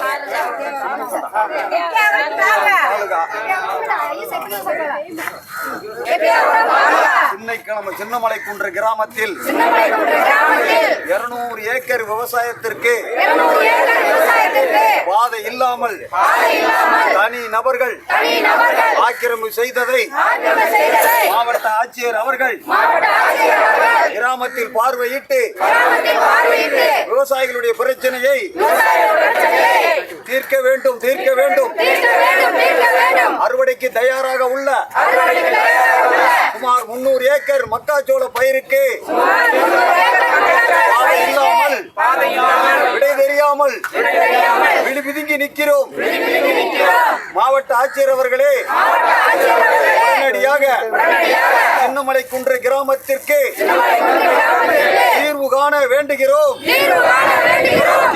两个都打不开两个都没打开一直不用开开了 சின்னைக்கிழமை சின்னமலை குன்ற கிராமத்தில் இருநூறு ஏக்கர் விவசாயத்திற்கு பாதை இல்லாமல் தனி நபர்கள் ஆக்கிரமிப்பு செய்ததை மாவட்ட ஆட்சியர் அவர்கள் கிராமத்தில் பார்வையிட்டு விவசாயிகளுடைய பிரச்சனையை தீர்க்க வேண்டும் தீர்க்க வேண்டும். அறுவடைக்கு தயாராக உள்ள சுமார் முன்னூறு ஏக்கர் மக்காச்சோள பயிருக்கு. இல்லாமல் விடை தெரியாமல் விழி பிதுங்கி நிற்கிறோம். மாவட்ட ஆட்சியர் அவர்களே உடனடியாக சின்னமலை குன்ற கிராமத்திற்கு தீர்வு காண வேண்டுகிறோம்.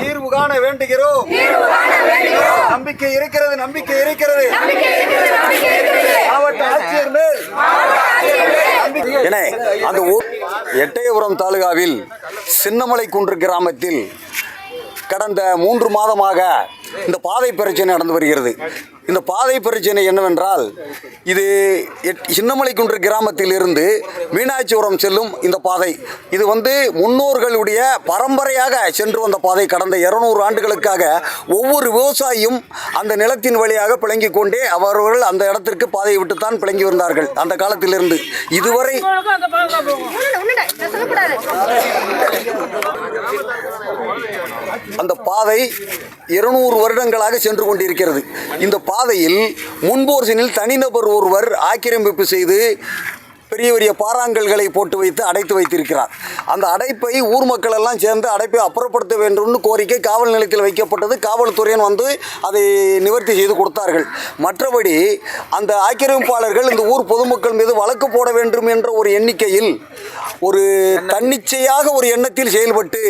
தீர்வு காண வேண்டுகிறோம். நம்பிக்கை இருக்கிறது நம்பிக்கை இருக்கிறது மாவட்ட ஆட்சியர் மேல் என அந்த ஊர் எட்டயபுரம் தாலுகாவில் சின்னமலை குன்று கிராமத்தில் கடந்த மூன்று மாதமாக இந்த பாதை பிரச்சனை நடந்து வருகிறது. இந்த பாதை பிரச்சனை என்னவென்றால் இது எட்- சின்னமலைக்குன்று கிராமத்தில் இருந்து மீனாட்சிபுரம் செல்லும் இந்த பாதை. இது வந்து முன்னோர்களுடைய பரம்பரையாக சென்று வந்த பாதை. கடந்த இருநூறு ஆண்டுகளுக்காக ஒவ்வொரு விவசாயியும் அந்த நிலத்தின் வழியாக பிளங்கிக் கொண்டே அவர்கள் அந்த இடத்திற்கு பாதையை விட்டுத்தான் பிளங்கி வந்தார்கள் அந்த காலத்திலிருந்து. இதுவரை அந்த பாதை இருநூறு வருடங்களாக சென்று கொண்டிருக்கிறது. இந்த பாதையில் முன்போர் சினில் தனிநபர் ஒருவர் ஆக்கிரமிப்பு செய்து பெரிய பெரிய பாறாங்கல்களை போட்டு வைத்து அடைத்து வைத்திருக்கிறார். அந்த அடைப்பை ஊர் மக்கள் எல்லாம் சேர்ந்து அடைப்பை அப்புறப்படுத்த வேண்டும்னு கோரிக்கை காவல் நிலையத்தில் வைக்கப்பட்டது. காவல்துறையின் வந்து அதை நிவர்த்தி செய்து கொடுத்தார்கள். மற்றபடி அந்த ஆக்கிரமிப்பாளர்கள் இந்த ஊர் பொதுமக்கள் மீது வழக்கு போட வேண்டும் என்ற ஒரு எண்ணிக்கையில் ஒரு தன்னிச்சையாக ஒரு எண்ணத்தில் செயல்பட்டு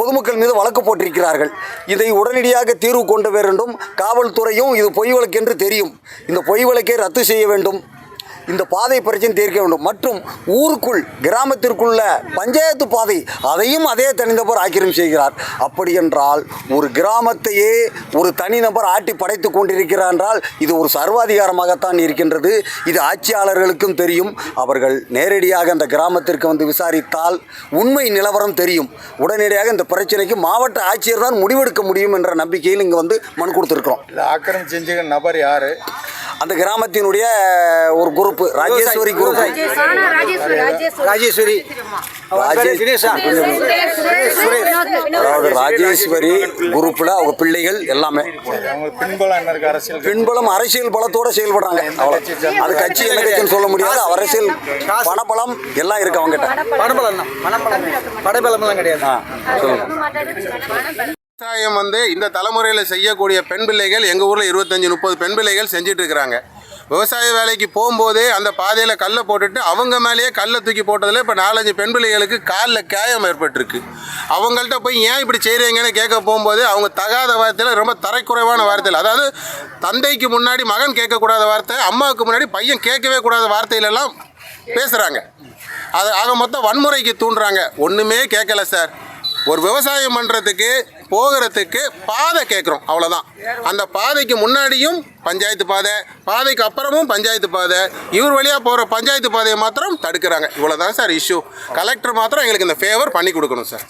பொதுமக்கள் மீது வழக்கு போட்டிருக்கிறார்கள். இதை உடனடியாக தீர்வு கொண்டு வேண்டும் காவல்துறையும் இது பொய் வழக்கு என்று தெரியும். இந்த பொய் வழக்கை ரத்து செய்ய வேண்டும். இந்த பாதை பிரச்சனை தீர்க்க வேண்டும். மற்றும் ஊருக்குள் கிராமத்திற்குள்ள பஞ்சாயத்து பாதை அதையும் அதே தனிநபர் ஆக்கிரம் செய்கிறார். அப்படி என்றால் ஒரு கிராமத்தையே ஒரு தனிநபர் ஆட்டி படைத்து கொண்டிருக்கிறார் என்றால் இது ஒரு சர்வாதிகாரமாகத்தான் இருக்கின்றது. இது ஆட்சியாளர்களுக்கும் தெரியும். அவர்கள் நேரடியாக அந்த கிராமத்திற்கு வந்து விசாரித்தால் உண்மை நிலவரம் தெரியும். உடனடியாக இந்த பிரச்சனைக்கு மாவட்ட ஆட்சியர் தான் முடிவெடுக்க முடியும் என்ற நம்பிக்கையில் இங்கே வந்து மனு கொடுத்துருக்குறோம். இல்லை ஆக்கிரமி செஞ்ச நபர் யாரு? அந்த கிராமத்தினுடைய ஒரு குரூப் ராஜேஸ்வரி குரூப் ராஜேஸ்வரி அதாவது ராஜேஸ்வரி குரூப்ல அவங்க பிள்ளைகள் எல்லாமே. அவங்க பின்பலம் அரசியல் பலத்தோட செயல்படுறாங்க. அவ்வளவு. அது கட்சி என்ன கட்சின்னு சொல்ல முடியாது. அரசியல் பணபலம் எல்லாம் இருக்கு அவங்க கிட்ட பணபலம் தான். பணபலம். படைபலம்லாம் கிடையாது. ஆ, சொல்லுங்க. விவசாயம் வந்து இந்த தலைமுறையில் செய்யக்கூடிய பெண் பிள்ளைகள் எங்கள் ஊரில் இருபத்தஞ்சி முப்பது பெண் பிள்ளைகள் செஞ்சுட்டு இருக்கிறாங்க. விவசாய வேலைக்கு போகும்போதே அந்த பாதையில் கல்லை போட்டுட்டு அவங்க மேலேயே கல்லை தூக்கி போட்டதில் இப்போ நாலஞ்சு பெண் பிள்ளைகளுக்கு காலில் காயம் ஏற்பட்டிருக்கு. அவங்கள்ட்ட போய் ஏன் இப்படி செய்கிறீங்கன்னு கேட்க போகும்போது அவங்க தகாத வார்த்தையில் ரொம்ப தரைக்குறைவான வார்த்தையில் அதாவது தந்தைக்கு முன்னாடி மகன் கேட்கக்கூடாத வார்த்தை அம்மாவுக்கு முன்னாடி பையன் கேட்கவே கூடாத வார்த்தையிலெல்லாம் பேசுகிறாங்க அது ஆக மொத்தம் வன்முறைக்கு தூண்டுறாங்க. ஒன்றுமே கேட்கல சார். ஒரு விவசாயம் பண்ணுறதுக்கு போகிறதுக்கு பாதை கேட்குறோம் அவ்வளோதான் அந்த பாதைக்கு முன்னாடியும் பஞ்சாயத்து பாதை பாதைக்கு அப்புறமும் பஞ்சாயத்து பாதை. இவர் வழியாக போகிற பஞ்சாயத்து பாதையை மாத்திரம் தடுக்கிறாங்க. இவ்வளோதான் சார் இஷ்யூ கலெக்டர் மாத்திரம் எங்களுக்கு இந்த ஃபேவர் பண்ணி கொடுக்கணும் சார்.